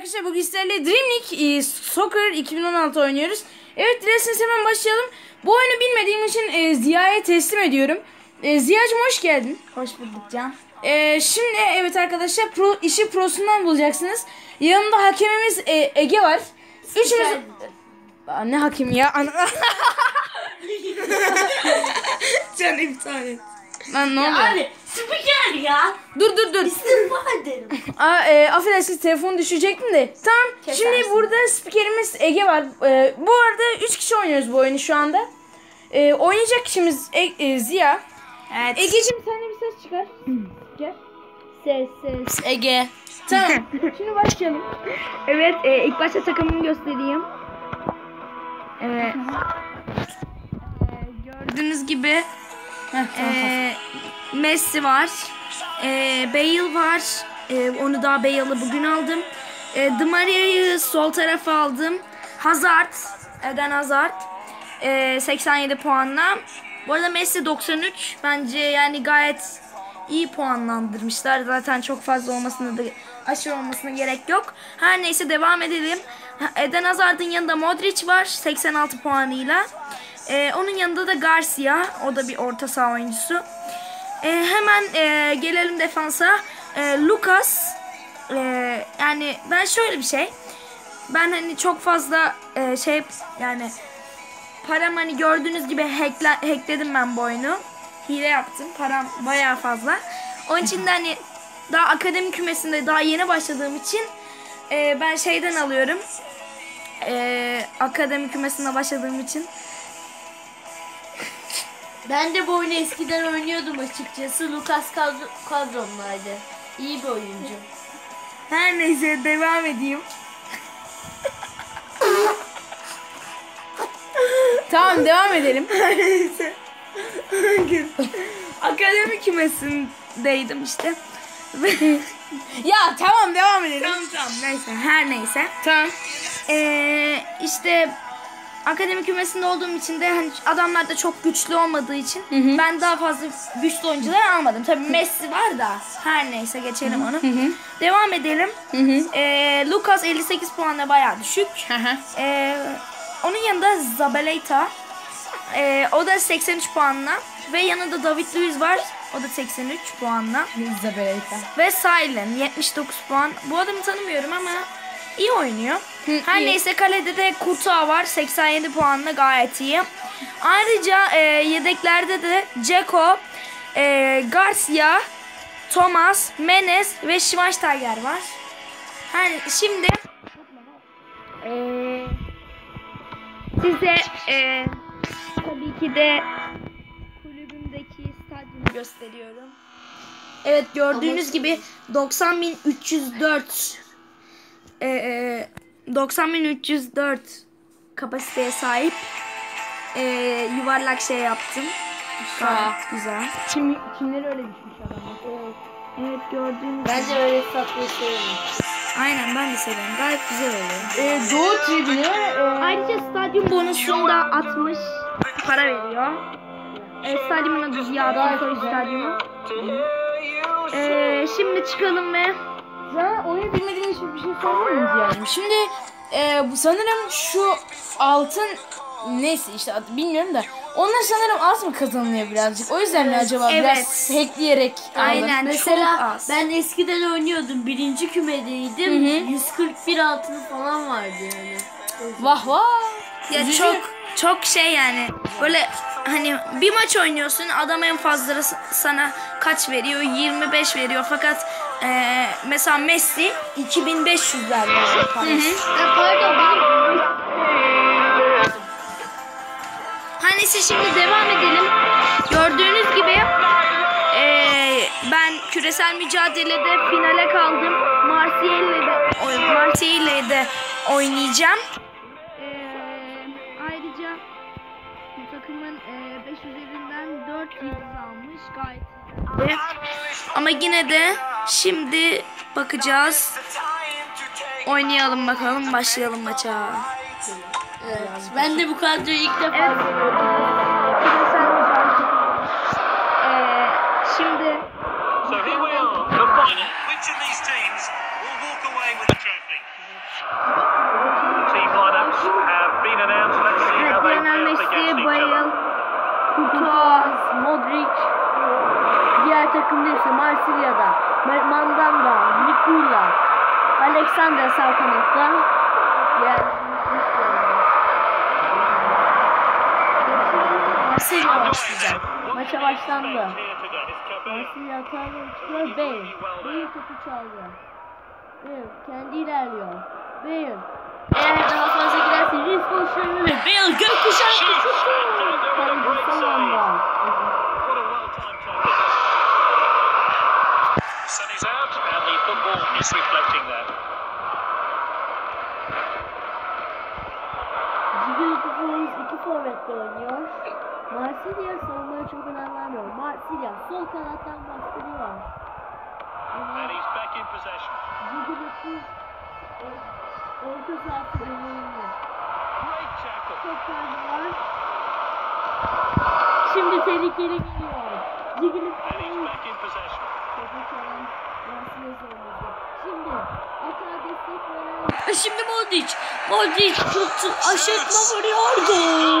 arkadaşlar bugün sizlerle Dream League e, Soccer 2016 oynuyoruz. Evet dilerseniz hemen başlayalım. Bu oyunu bilmediğim için e, Ziya'ya teslim ediyorum. E, Ziya'cım hoş geldin. Hoş bulduk Can. E, şimdi evet arkadaşlar pro, işi prosundan bulacaksınız. Yanımda hakemimiz e, Ege var. Üçümüz... Aa, ne hakim ya? Can iptal et. Lan ne oluyor? Abi spiker ya. Dur dur dur. İstifa ederim. Aa, e, affedersiniz telefonu düşecektim de. Tamam. Kesersin. Şimdi burada spikerimiz Ege var. E, bu arada 3 kişi oynuyoruz bu oyunu şu anda. E, oynayacak kişimiz E- e, Ziya. Evet. Ege'cim sen de bir ses çıkar. Gel. Ses ses. Ege. Tamam. Şimdi başlayalım. Evet e, ilk başta takımımı göstereyim. Evet. gördüğünüz gibi Heh, tamam, tamam. Messi var. E, Bale var. E, onu daha Bale'ı bugün aldım. E, Di Maria'yı sol tarafa aldım. Hazard. Eden Hazard. E, 87 puanla. Bu arada Messi 93. Bence yani gayet iyi puanlandırmışlar. Zaten çok fazla olmasına da aşırı olmasına gerek yok. Her neyse devam edelim. Eden Hazard'ın yanında Modric var 86 puanıyla. Ee, onun yanında da Garcia. O da bir orta saha oyuncusu. Ee, hemen e, gelelim defansa. Ee, Lucas. e, yani ben şöyle bir şey. Ben hani çok fazla e, şey yani param hani gördüğünüz gibi hackle, hackledim ben bu oyunu. Hile yaptım. Param bayağı fazla. Onun için de hani daha akademi kümesinde daha yeni başladığım için e, ben şeyden alıyorum. E, akademi kümesinde başladığım için. Ben de bu oyunu eskiden oynuyordum açıkçası. Lucas kadro kadromdaydı. İyi bir oyuncu. Her neyse devam edeyim. Tamam devam edelim. neyse. akademi kümesindeydim işte. Ya tamam devam edelim. tamam tamam neyse her neyse. Tamam. Ee, işte akademi kümesinde olduğum için de hani adamlar da çok güçlü olmadığı için ben daha fazla güçlü oyuncular almadım. Tabii Messi var da her neyse geçelim onu. Devam edelim. Ee, Lucas 58 puanla bayağı düşük. Hı hı. Ee, onun yanında Zabaleta. Ee, o da 83 puanla. Ve yanında David Luiz var. O da 83 puanla. Zabeleyta. Ve Silent 79 puan. Bu adamı tanımıyorum ama iyi oynuyor. Her neyse kalede de Kurtağı var 87 puanla gayet iyi. Ayrıca e, yedeklerde de Ceko, e, Garcia, Thomas, Menes ve Schweinsteiger var. Her, şimdi e, size e, tabii ki de kulübümdeki stadyumu gösteriyorum. Evet gördüğünüz gibi 90.304 e, e, 90.304 kapasiteye sahip e, yuvarlak şey yaptım. Gayet güzel. Kim, kimleri öyle düşmüş adamlar. Evet gördüğünüz Ben gibi. de öyle satmayı seviyorum. Aynen ben de seviyorum. Gayet güzel oluyor. Ee, Doğu tribünü. e, Ayrıca stadyum bonusunu da 60 para veriyor. E, stadyumun adı Ziya Soy Stadyumu. E, şimdi çıkalım ve Sana oyunu bilmediğin için bir şey miyiz yani? Şimdi e, bu sanırım şu altın neyse işte adı bilmiyorum da onlar sanırım az mı kazanılıyor birazcık? O yüzden mi acaba Evet. biraz hackleyerek aldın? Aynen. Mesela çok az. ben eskiden oynuyordum. Birinci kümedeydim. 141 altını falan vardı yani. Vah vah. Ya Üzücü. çok çok şey yani böyle hani bir maç oynuyorsun adam en fazla sana kaç veriyor 25 veriyor fakat e, mesela Messi 2500 veriyor parası. Pardon benim Her neyse şimdi devam edelim. Gördüğünüz gibi eee, ben küresel mücadelede finale kaldım. Marseille de oynayacağım. Eee, ayrıca takımın 5 üzerinden 4 yıldız almış. Gayet. Ama yine de Şimdi bakacağız. Oynayalım bakalım. Başlayalım maça. Evet. Ben de bu kadroyu ilk defa... Evet. Ee, şimdi... Öğrenmek isteği Bayıl, Kutuaz, Modric, Takımda ise Marsilya'da Ma- Mandanda, Nikula, Alexander sağ kanatta. Marsilya başlayacak. Maça başlandı. Marsilya hatalı çıkıyor. Bale. Bale topu çaldı. Bale kendi ilerliyor. Bale. Eğer daha fazla giderse risk oluşturabilir. Bale gökkuşağı şutu. Marsilya savunmaya çok önem vermiyor. Marsilya sol kanattan bastırıyor. Orta sahası. Çok var. Şimdi tehlikeli topu çalan Marsilya savunması. Şimdi atağa destek veren Şimdi Modric. Modric tuttu. Aşırtma vuruyor. Gol.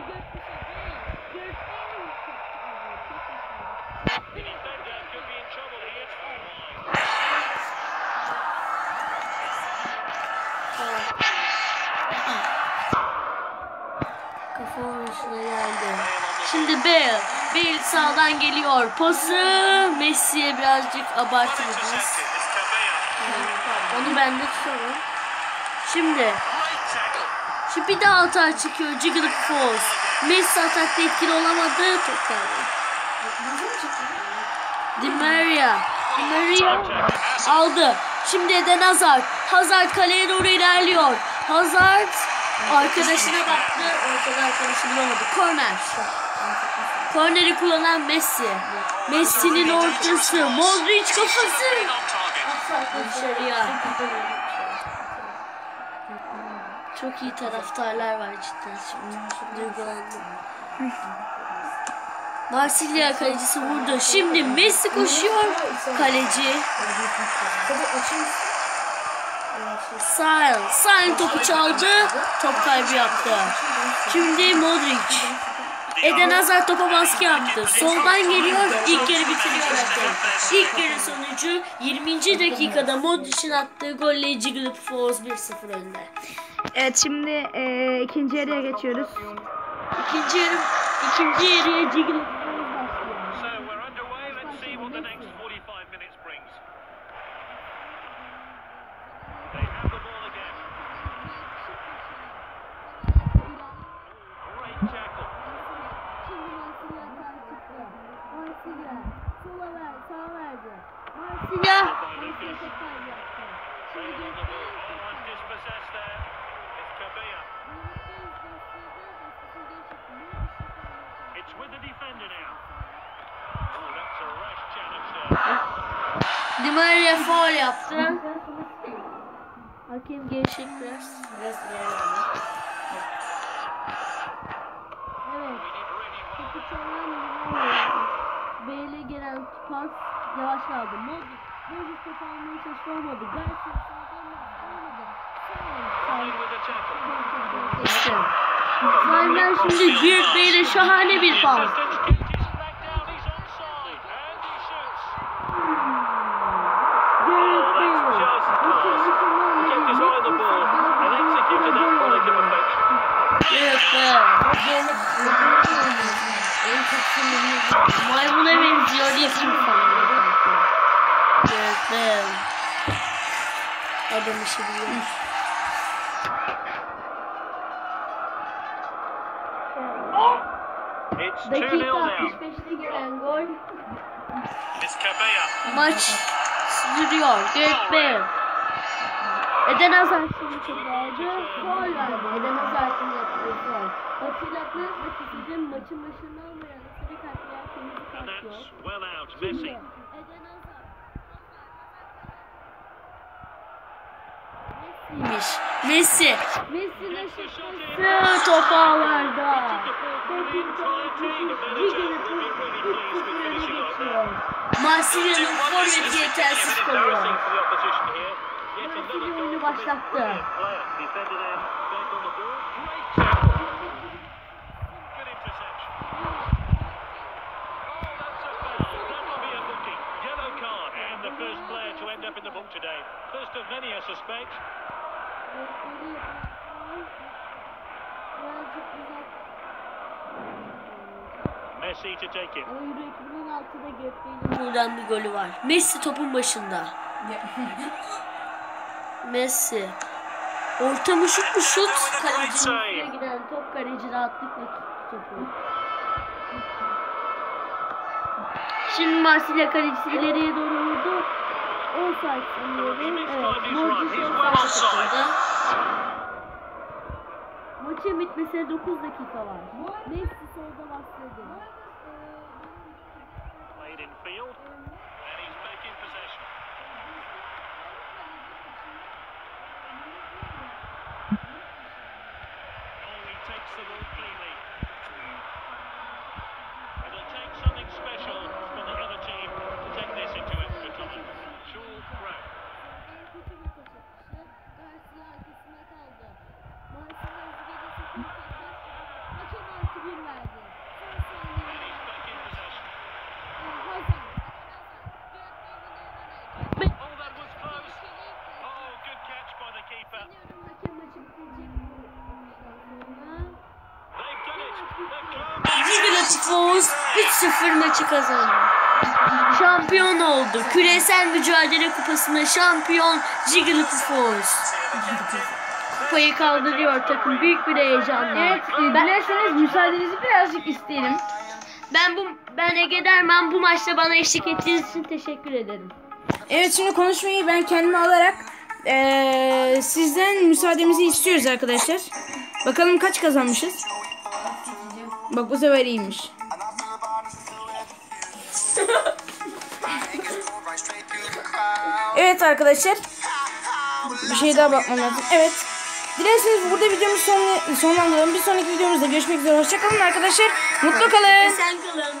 Kafa vuruşuna geldi. Şimdi Bale. Bale sağdan geliyor. Pası Messi'ye birazcık abartı bir pas. Intercepted. It's Cabella. Onu ben de tutarım. Şimdi. Şimdi bir daha hata çıkıyor. Jiggly Falls. Messi atakta etkili olamadı. Top geldi. Di Maria. Di Maria aldı. Şimdi Eden Hazard. Hazard kaleye doğru ilerliyor. Hazard arkadaşına baktı. Ortada arkadaşı bulamadı. Korner. Korneri kullanan Messi. Messi'nin ortası. Modric kafası. Dışarıya. Çok iyi taraftarlar var cidden şimdi. Duygulandım. Marsilya kalecisi vurdu. Şimdi Messi koşuyor. Kaleci. Sahil. Sahil topu çaldı. Top kaybı yaptı. Şimdi Modric. Eden Hazard topa baskı yaptı. Soldan geliyor. İlk yarı bitiriyor. İlk yarı sonucu 20. dakikada Modric'in attığı golle Jigglypuff 1-0 önde. Evet şimdi e, ikinci yarıya geçiyoruz. İkinci yarı ikinci yarıya Jigglypuff Maria faul yaptı. Hakem gevşek biraz. Evet. Really well. Topu çalan. Bey'le gelen pas yavaş kaldı. Modric. Modric topu almaya çalıştı olmadı. Bastı olmadı. Sahiden şimdi Büyük Bey'le şahane bir pas. Bey. Adam işi biliyor. It's 2 Dakika 0 now. 65'te gelen gol. Maç sürüyor. Gareth Bale. Eden Hazard şimdi topu aldı. Gol verdi. Eden Hazard'ın yaptığı gol. Hatırlatmak ve sizin maçın başında olmayan sarı kart veya kırmızı kart yok. Şimdi. Eden Messi'ymiş. Messi. Messi'nin şutması top ağlarda. Marsilya'nın forveti yetersiz kalıyor. Marsilya oyunu başlattı. First player to. First of many, I suspect. Messi to take it. Buradan bir golü var. Messi topun başında. Messi. Orta mı şut mu şut? Kalecinin üstüne giden top kaleci rahatlıkla topu. Şimdi Marsilya kalecisi ileriye doğru vurdu. Offside sanıyorum. Evet. Modric offside takıldı. Maçın bitmesine 9 dakika var. Messi solda bastırdı. Played in field. They've come. Jigglypuff 3-0 maçı kazandı. Şampiyon oldu. Küresel Mücadele Kupası'nda şampiyon Jigglypuff. Kupayı kaldırıyor takım büyük bir heyecanla. Evet, e, dilerseniz müsaadenizi birazcık isteyelim. Ben bu ben Ege Derman bu maçta bana eşlik ettiğiniz için teşekkür ederim. Evet şimdi konuşmayı ben kendime alarak eee, sizden müsaademizi istiyoruz arkadaşlar. Bakalım kaç kazanmışız. Bak bu sefer iyiymiş. Evet arkadaşlar. Bir şey daha bakmam lazım. Evet. Dilerseniz burada videomuzu son, sonlandıralım. Bir sonraki videomuzda görüşmek üzere. Hoşçakalın arkadaşlar. Mutlu kalın. Sen kalın.